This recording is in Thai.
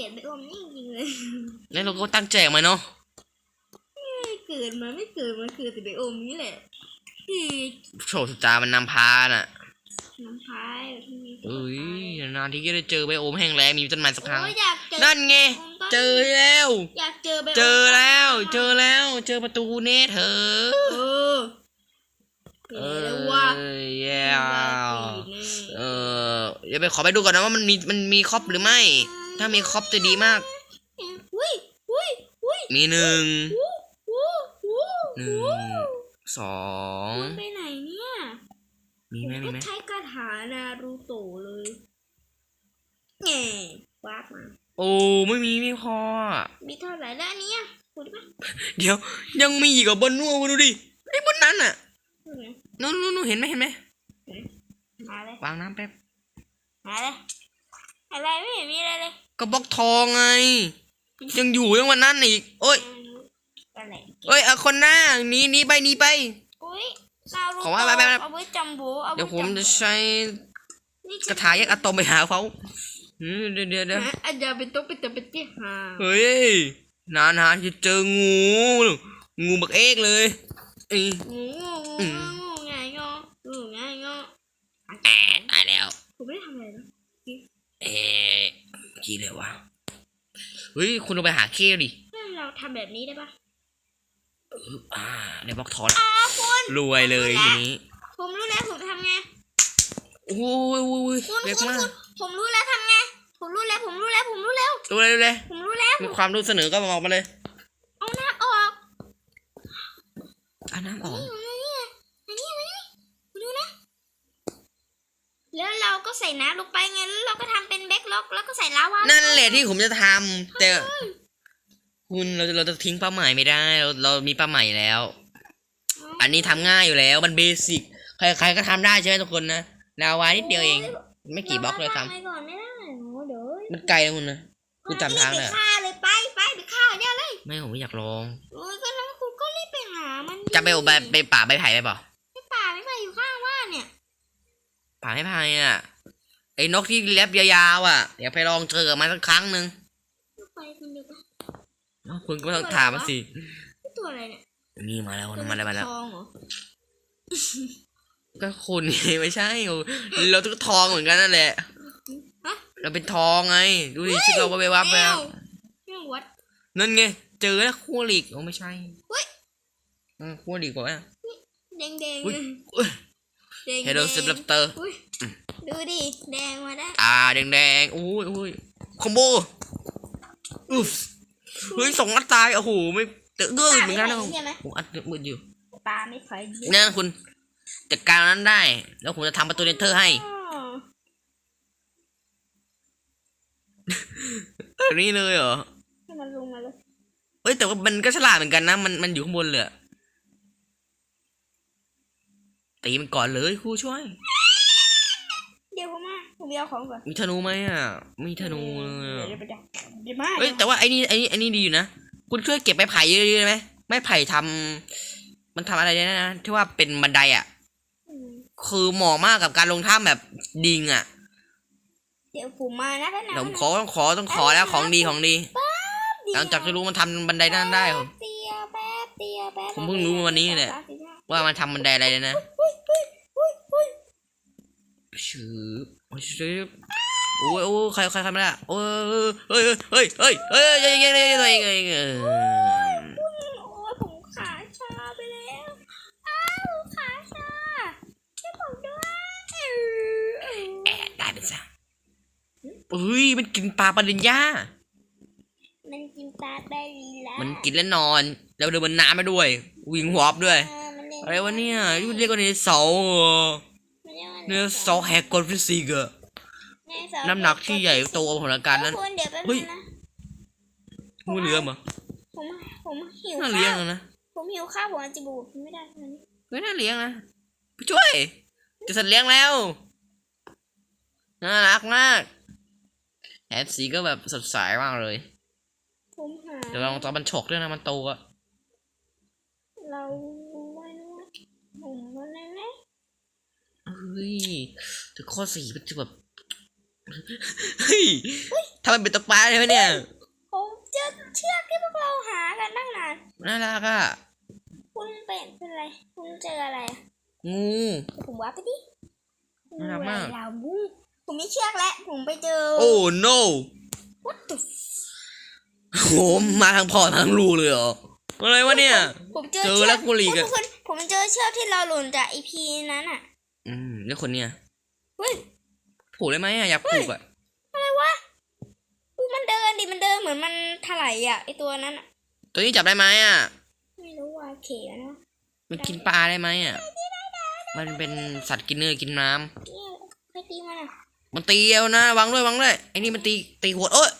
ลียดไบโอมนี่จริงๆเลยแล้วเราก็ตั้งใจมาเนาะไม่เกิดมาไม่เกิดมาคือแต่ไบโอมนี้แหละคือโชคชะตามันนำพาน่ะน้ำพายที่มีเอ้ยนานที่จะได้เจอไบโอมแห้งแล้งมีต้นไม้สักครั้ง โอ้ยอยากเจอนั่นไง เจอแล้ว อยากเจอไบโอมเจอแล้ว เจอแล้ว เจอประตูเนเธอเออเอเอออว่าแย่เออเดี๋ยวไปขอไปดูก่อนนะว่ามันมีมันมีครอบหรือไม่ ถ้ามีครอบจะดีมากอุ้ยอุ้ยอุ้ยมีหนึ่งอู้อู้อู้หนึ่งสองมันไปไหนเนี่ยมีไหมมีก็ไหมใช้คาถานารูโตะเลยแง่วาบมา โอ้ไม่มีไม่พออะมีเท่าไหร่แล้วอันเนี้ยพูดได้ปะเดี๋ยว ยังมีอีกเหรอบนนู่นดูดิไอ้บนนั้นน่ะพูดไงนู่นนู่นนู่นเห็นไหมเห็นไหมมาเลยวางน้ำแป๊บมาเลย อะไรไม่เห็นมีอะไรเลยกระบอกทองไง ยังอยู่ยังวันนั้นอีกโอ้ยอะไรเอ้ยเอาคนหน้าหนีหนีไปหนีไป อุ้ยนารูขอว่าไปไปไป เอาไว้จำบูเอาไว้เดี๋ยวผมจำจะบูใช้นี่กระถาแยกอะตอมไปหาเขาอืมเดี๋ยวเดี๋ยวเดี๋ยวฮะอาจจะเป็นตุ๊กเป็นตุ๊กเป็นเจี๊ยหาเฮ้ยนานหาจะเจองู งูบักเอกเลยเอ้ยงูอืงูมงูไงงองูไงงอ แอะตายแล้ว ผมไม่ได้ทำอะไรนะ เอ๊ะ กี่เลยวะเฮ้ยคุณลงไปหาเคี้ยวดิงั้นเราทำแบบนี้ได้ปะอึ๊บอ่าในบล็อกทอนอ้าคุณรวยเลยทีนี้ ผมรู้แล้วผมทำไงโอ้ยโอ้ยโอ้ยคุณเล็กคุณมากคุณผมรู้แล้วทำไง ผมรู้แล้วผมรู้แล้วผมรู้แล้วดูเลยดูเลยผมรู้แล้ว มีความรู้เสนอก็บอกมาเลย เอาน้ำออกอ่าน้ำออก นี่มันนี่อันนี้อันนี้ดูนะ แล้วเราก็ใส่น้ำลงไปไงแล้วเราก็ทำเป็นแบ็คล็อก แล้วก็ใส่ลาวานั่นแหละที่ผมจะทำแต่ คุณเราเราจะทิ้งเป้าหมายไม่ได้ เราเรามีเป้าหมายแล้ว อันนี้ทำง่ายอยู่แล้ว มันเบสิกใครใครก็ทำได้ใช่ไหมทุกคนนะลาวานิดเดียวเอง ไม่กี่บล็อกเลยราททำไปก่อนไม่ได้โอ้เดี๋ยวำมันไกลนะคุณนะคุณจำทางเลยไปอะฆ่าเลยไปไปไปฆ่าเนี่ยเลยไม่ผมไม่อยากลองโอ้ยก็แล้วคุณก็รีบไปหามันดิจะไปไปไปป่าไปไผ่ไปเปล่าไปป่าไม่ไปอยู่ข้างบ้านเนี่ย ป่าไม่ไผ่อะ ไอ้นกที่เล็บยาวๆอะ เดี๋ยวไปลองเจอกับมันสักครั้งหนึ่งไปคนเดียวไปเอ้าคุณก็ต้องถามมาสินี่ตัวอะไรเนี่ยนี่มาแล้วมาแล้วมาแล้ว ทองเหรอก็คุณไงไม่ใช่โอ้เราต้องทองเหมือนกันนั่นแหละ ฮะเราเป็นทองไง ดูดิชิดเราไปวับไปแล้วเรื่องวัด นั่นไง เจอแล้วคู่หลีกโอ้ไม่ใช่เฮ้ย อืมคู่หลีกบอกว่าแดงแดงอุ้ยอุ้ยแดง เฮโดซิปลัปเตอร์อุ้ยดูดิ แดงมาได้ ตาแดงๆอุ้ยอุ้ยคอมโบอุ๊ฟเฮ้ยสองนัดตาย โอ้โห ไม่เจอเกอร์เหมือนกันนะผมใช่ไหมผมอัดมืดอยู่ปลาไม่ค่อยเยอะนั่นคุณจัดการนั้นได้ แล้วผมจะทำประตูเนเธอร์ให้อ๋อแบบนี้เลยเหรอให้มันลงมาเลยเอ้ยแต่ว่ามันก็ฉลาดเหมือนกันนะ มันมันอยู่ข้างบนเลยอะ ตีมันก่อนเลยครูช่วย เดี๋ยวผมมาผมไปเอาของก่อนมีธนูไหมอะมีธนูเลยเดี๋ยวอะไปดักเดี๋ยวมาเอ้ยแต่ว่าไอ้นี่ไอ้นี่ไอ้นี่ดีอยู่นะคุณช่วยเก็บไม้ไผ่เยอะๆได้ไหมไม้ไผ่ทำมันทำอะไรได้นะที่ว่าเป็นบันไดอะอืมคือเหมาะมากกับการลงถ้ำแบบดิงอะเดี๋ยวผมมานะพี่นะเดี๋ยวผมขอต้องขอต้องขอแล้วของดีของดีหลังจากที่รู้มันทำบันไดนั่นได้ผมแป๊บเดียวแป๊บเดียวแป๊บผมเพิ่งรู้วันนี้แหละว่ามันทำบันไดอะไรเลยนะอุ้ยอุ้ยอุ้ยอุ้ย ชืบโอ้ยชืบโอ้ยโอ้ยใครใครใครมาละโอ้ยเฮ้ยเฮ้ยเฮ้ยเฮ้ยเฮ้ยเฮ้ยเฮ้ยเฮ้ยเฮ้ยเฮ้ยโอ้ยผมขาชาไปแล้วอ้าวขาชาช่วยผมด้วยแอะได้เป็นซะเฮ้ยมันกินปลาปลาดินย่ามันกินปลาไปแล้วมันกินแล้วนอน แล้วเดินบนน้ำไปด้วย วิ่งหวอบด้วยอ่ามันเรียกอะไรวะเนี่ยเรียกว่าเนเสาร์ เหรอมันเรียกว่าเนเสาร์แหกกฎฟิสิกส์อะไงสาวน้ำหนักที่ใหญ่โตกว่าผลการนั้นทุกคนเดี๋ยวแป๊บเฮ้นึยงนะงูเหลือมเหรอผมผมหิวน่าเลี้ยงข้าวอะนะผมหิวข้าวผมอาจจะบูดไม่ได้ตอนนี้ไม่น่าเลี้ยงนะไปช่วย จะสัตว์เลี้ยงแล้วน่ารักมากแอดสีก็แบบสดใสมากเลยผมหาเดี๋ยวลองตอนมันฉกด้วยนะมันโตอะเราไม่รู้ว่าผมว่าแน่แน่ เฮ้ยถึงข้อสี่มันจะแบบเฮ้ยทำไมเป็นตกปลาใช่ไหมเนี่ยผมเจอเชือกที่พวกเราหากันตั้งนานน่ารักอะคุณเป็นเป็นอะไร คุณเจออะไรอะงูผมว่าไปดิน่ารักมากงูอะไรเราบูผมไม่เชือกแล้วผมไปเจอ โอ้ no what the โหมาทางพ่อทางลูกเลยเหรออะไรวะเนี่ย ผมเจอเจอชืแล้วกูหลีกอะทุคนผมเจอเชือกที่เราหล่นจากอีพีนั้นอะ อืมแล้วคนเนี่ยเฮ้ยผูกได้ไหมอะอยากผูกอะอะไรวะดูมันเดินดิมันเดินเหมือนมันถลายอะไอตัวนั้นอะตัวนี้จับได้ไหมอะไม่รู้ว่าเขยนะมันกินปลาได้ไหมอะมันเป็นสัตว์กินเนื้อกินน้ำเนี่ยใครตีมันอะมันตีเอานะวางด้วยวางด้วยไอ้นี่มันตีตีหัวเอ้ย